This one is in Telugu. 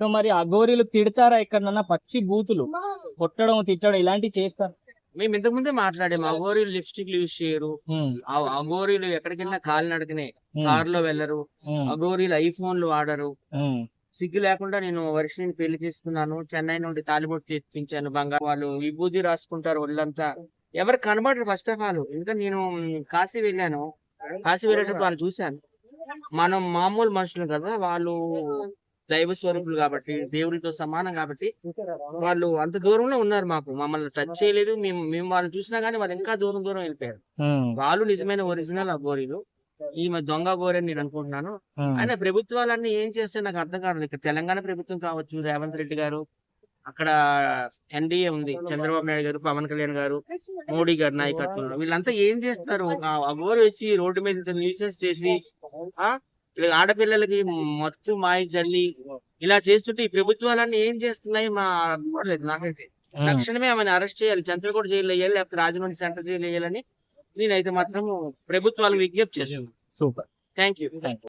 సో మరి అఘోరీలు తిడతారా ఎక్కడన్నా పచ్చి బూతులు. కొట్టడం తిట్టడం ఇలాంటివి చేస్తారు. మేము ఇంతకు ముందే మాట్లాడాము అగోరీలు లిప్స్టిక్ యూజ్ చేయరు. ఉమ్, ఆ అగోరీలు ఎక్కడికి వెళ్ళినా కాలు నడకనే కార్లో వెళ్ళరు. ఉమ్, అగోరీలు ఐఫోన్లు వాడరు. సిగ్గు లేకుండా నేను వర్షిని పెళ్ళి చేసుకున్నాను. చెన్నై నుండి తాలిబొట్టు తెప్పించాను బంగారు వాళ్ళు. విభూతి రాసుకుంటారు ఒళ్ళంతా. ఎవరు కనబడరు ఫస్ట్ ఆఫ్ ఆల్ ఎందుకంటే నేను కాశీ వెళ్ళాను. కాశీ వెళ్ళేటప్పుడు వాళ్ళు చూశాను. మనం మామూలు మనుషులు కదా వాళ్ళు దైవ స్వరూపులు కాబట్టి దేవుడితో సమానం కాబట్టి వాళ్ళు అంత దూరంలో ఉన్నారు మాకు. మమ్మల్ని టచ్ చేయలేదు. మేము మేము వాళ్ళని చూసినా గానీ వాళ్ళు ఇంకా దూరం దూరం వెళ్ళిపోయారు. వాళ్ళు నిజమైన ఒరిజినల్ అఘోరీలు ఈమె దొంగ గోరి అని నేను అనుకుంటున్నాను. ఆయన ప్రభుత్వాలన్నీ ఏం చేస్తే నాకు అర్థం కావట్లేదు. ఇక్కడ తెలంగాణ ప్రభుత్వం కావచ్చు రేవంత్ రెడ్డి గారు అక్కడ ఎన్డీఏ ఉంది చంద్రబాబు నాయుడు గారు పవన్ కళ్యాణ్ గారు మోడీ గారి నాయకత్వంలో. వీళ్ళంతా ఏం చేస్తారు? ఆ అఘోరి వచ్చి రోడ్డు మీద న్యూసెస్ చేసి ఇలా ఆడపిల్లలకి మొత్తం మాయ చల్లి ఇలా చేస్తుంటే ఈ ప్రభుత్వాలన్నీ ఏం చేస్తున్నాయి? మా అనుకోవట్లేదు నాకైతే. తక్షణమే ఆమెను అరెస్ట్ చేయాలి. చంద్రగూడ జైలు వేయాలి లేకపోతే రాజమండ్రి సెంటర్ జైలు వేయాలని నేనైతే మాత్రం ప్రభుత్వాలకు విజ్ఞప్తి చేస్తున్నాను. సూపర్. Thank you